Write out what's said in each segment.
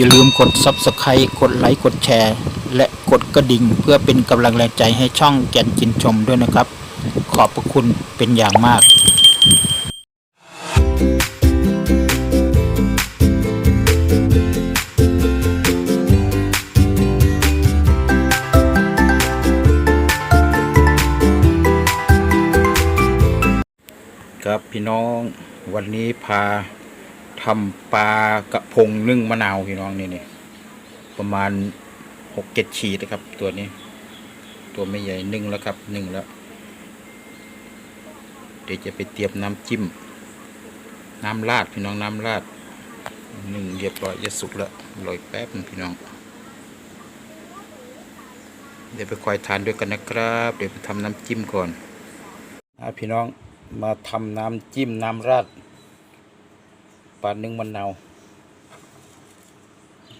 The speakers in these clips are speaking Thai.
อย่าลืมกด Subscribe กดไลค์กดแชร์ และกดกระดิ่งเพื่อเป็นกำลังแรงใจให้ช่องแกนจินชมด้วยนะครับ ขอบพระคุณเป็นอย่างมากครับพี่น้องวันนี้พา ทำปลากระพงนึ่งมะนาวพี่น้องนี่นี่ประมาณหกเจ็ดขีดนะครับ ตัวนี้ ตัวไม่ใหญ่นึ่งแล้วครับนึ่งแล้ว เดี๋ยวจะไปเตรียมน้ำจิ้ม น้ำราดพี่น้องน้ำราดหนึ่งเรียบร้อยจะสุกแล้วลอยแป๊บนึงพี่น้อง เดี๋ยวไปคอยทานด้วยกันนะครับ เดี๋ยวไปทำน้ำจิ้มก่อนอพี่น้องมาทำน้ำจิ้มน้ำราด ปลานึ่งมะนาว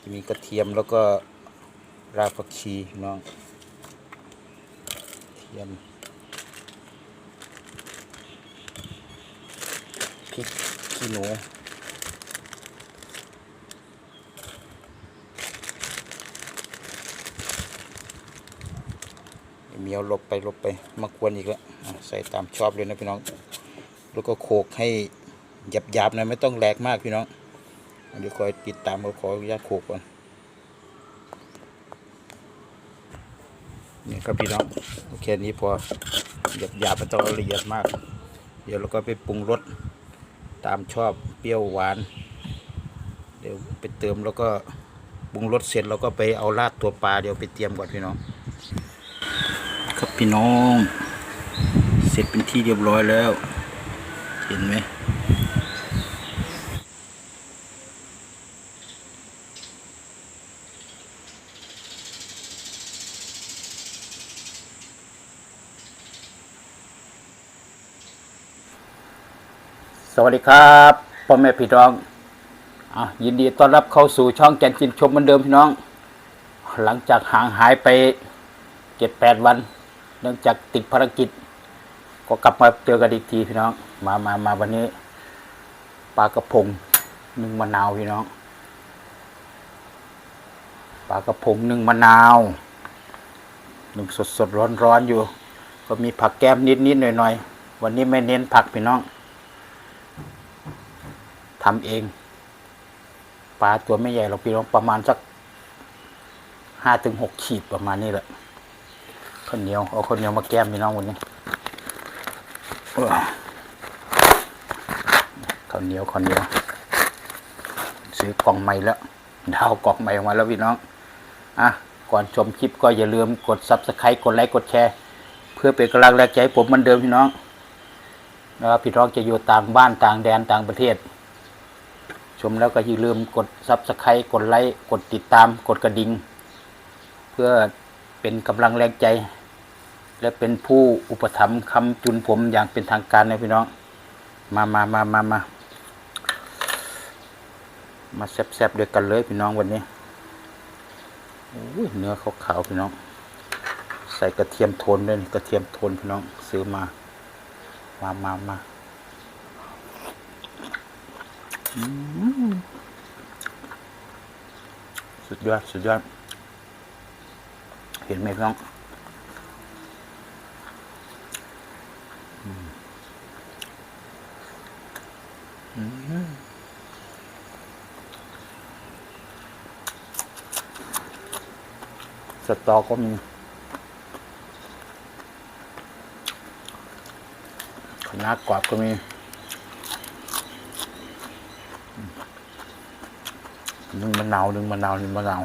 จะมีกระเทียมแล้วก็รากผักชีน้องเทียมพริกขี้หนูเมียวลบไปลบไปมากวนอีกแล้วใส่ตามชอบเลยนะพี่น้อง แล้วก็โขกให้ หยาบๆหน่อยไม่ต้องแหลกมากพี่น้องเดี๋ยวคอยติดตามก็ขออนุญาตโขกก่อนนี่ครับพี่น้องโอเคนี้พอหยาบๆไม่ต้องละเอียดมาก เดี๋ยวเราก็ไปปรุงรสตามชอบเปรี้ยวหวาน เดี๋ยวไปเติมแล้วก็ปรุงรสเสร็จเราก็ไปเอาราดตัวปลาเดี๋ยวไปเตรียมก่อนพี่น้อง ครับพี่น้อง เสร็จเป็นที่เรียบร้อยแล้ว เห็นไหมสวัสดีครับพ่อแม่พี่น้องอยินดีต้อนรับเข้าสู่ช่องแกนจินชมเหมือนเดิมพี่น้อง หลังจากห่างหายไปเจ็ดแปดวัน เนื่องจากติดภารกิจ ก็กลับมาเจอกันอีกทีพี่น้อง มามามาวันนี้ปลากระพงนึ่งมะนาวพี่น้องปลากระพงนึ่งมะนาวนึ่งสดสดร้อนร้อนอยู่ ก็มีผักแก้มนิดนิดหน่อยหน่อยวันนี้ไม่เน้นผักพี่น้องทำเองปลาตัวไม่ใหญ่หรอกพี่น้องประมาณสักห้าถึงหกขีดประมาณนี้แหละข้าวเหนียวเอาข้าวเหนียวมาแก้มพี่น้องวันนี้ ข้าวเหนียวข้าวเหนียวซื้อกล่องใหม่แล้วดาวกล่องใหม่ออกมาแล้วพี่น้องอะก่อนชมคลิปก็อย่าลืมกด subscribe กดไลค์กดแชร์ เพื่อเป็นกำลังแรงใจผมเหมือนเดิมพี่น้องนะครับพี่น้องจะอยู่ต่างบ้านต่างแดนต่างประเทศ ชมแล้วก็อย่าลืมกด subscribe กดไลค์กดติดตามกดกระดิ่ง เพื่อเป็นกำลังแรงใจ และเป็นผู้อุปถัมภ์คำจุนผมอย่างเป็นทางการนะพี่น้อง มามามามามามาแซ่บๆด้วยกันเลยพี่น้องวันนี้เนื้อขาวๆพี่น้อง ใส่กระเทียมโทนด้วยนี่กระเทียมโทนพี่น้องซื้อมา มามามาสุดยอด สุดยอด เห็นไหมพี่น้อง สตอก็มี ขนากรอบก็มีนึ่งมะนาวนึ่งมะนาวนึ่งมะนาว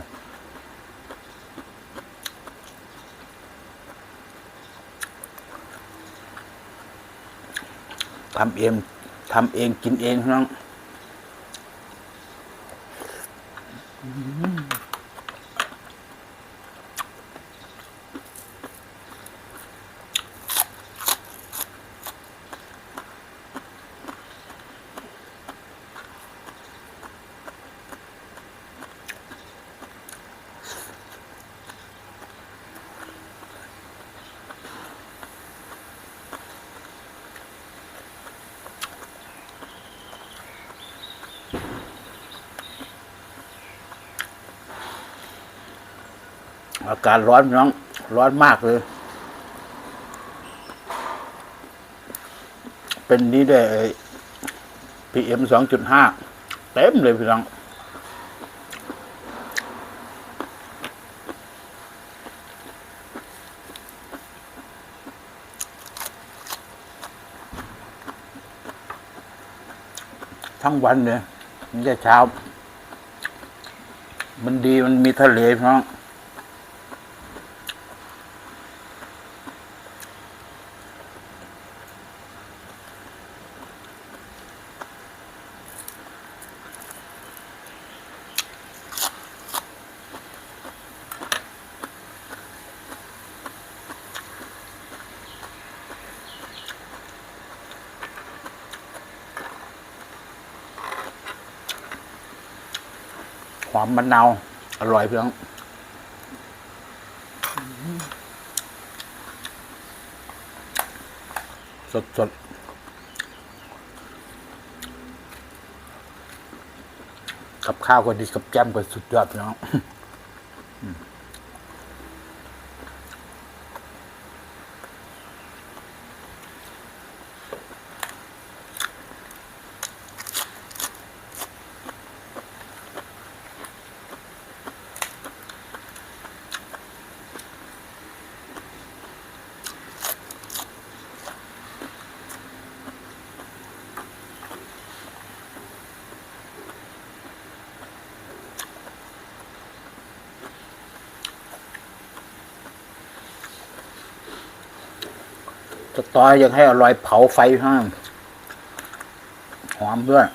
ทำเองทำเองกินเองพี่น้อง อากาศร้อนน้อง ร้อนมากเลย เป็นนี้ได้พีเอ็มสองจุดห้าเต็มเลยพี่น้องทั้งวันเนี่ยมันจะเช้า มันดีมันมีทะเลพี่น้อง หอมมะนาวอร่อยเพียงสดสดๆกับข้าวก็ดีกับแก้มก็สุดยอดเนาะ สตอยังให้อร่อยเผาไฟห้างหอมด้วย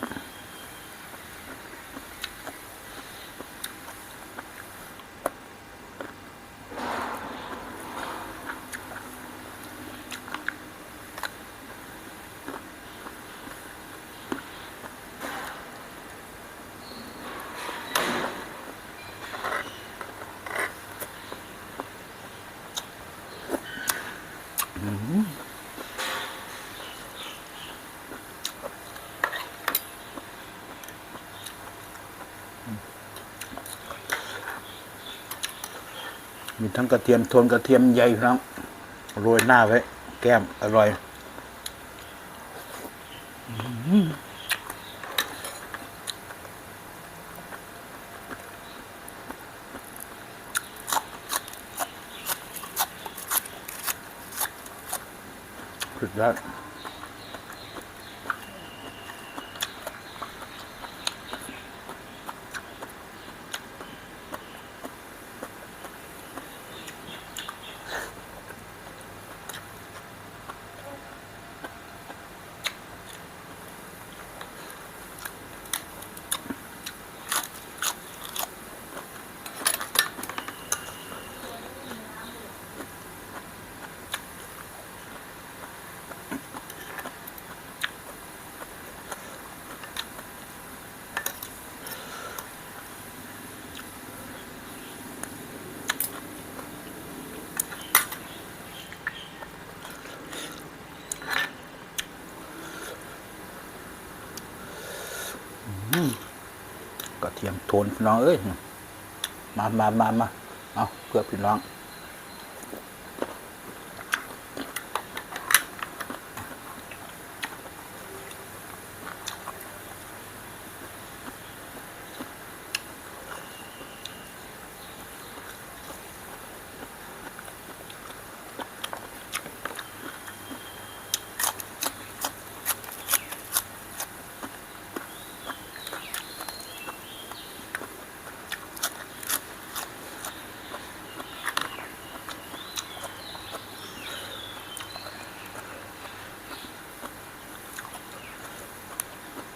มีทั้งกระเทียมโทนกระเทียมใหญ่พี่น้องโรยหน้าไว้ แก้มอร่อยสุดยอด กระเทียมโทนพี่น้องเอ้ย มามามามาเอาเพื่อพี่น้อง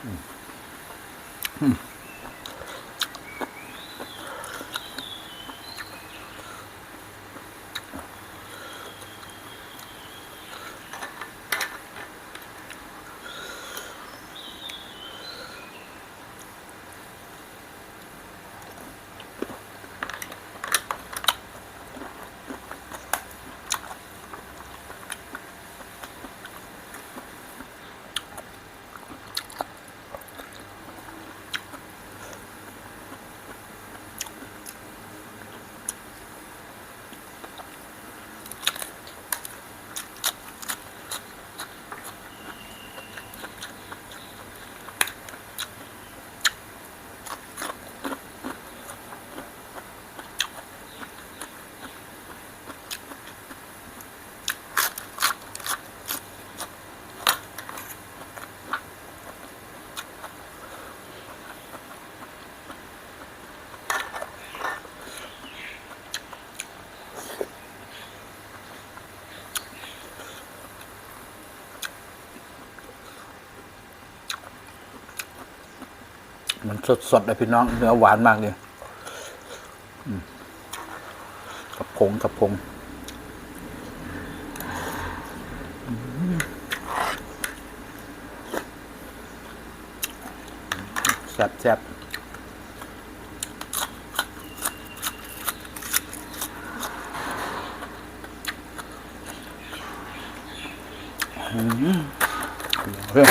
Mm. มันสดๆเลยพี่น้องเนื้อหวานมากเลยกับพงกับพงแซ่บแซ่บอืมเรื่อง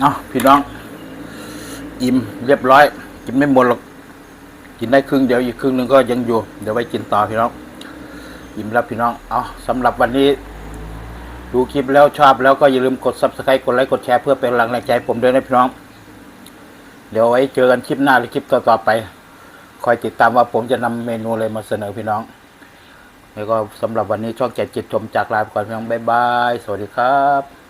เอา พี่น้อง อิ่มเรียบร้อย กินไม่หมดหรอกกินได้ครึ่งเดียวอีกครึ่งหนึ่งก็ยังอยู่ เดี๋ยวไว้กินต่อพี่น้อง อิ่มแล้วพี่น้อง เอาสำหรับวันนี้ ดูคลิปแล้วชอบแล้วก็อย่าลืมกด subscribe กดไลค์กดแชร์เพื่อเป็นกำลังใจผมด้วยนะพี่น้อง เดี๋ยวไว้เจอกันคลิปหน้าหรือคลิปต่อๆไป คอยติดตามว่าผมจะนำเมนูอะไรมาเสนอพี่น้องแล้วก็สำหรับวันนี้ช่องแจกจิตชมจากลาไปก่อนพี่น้องบ๊ายบาย สวัสดีครับ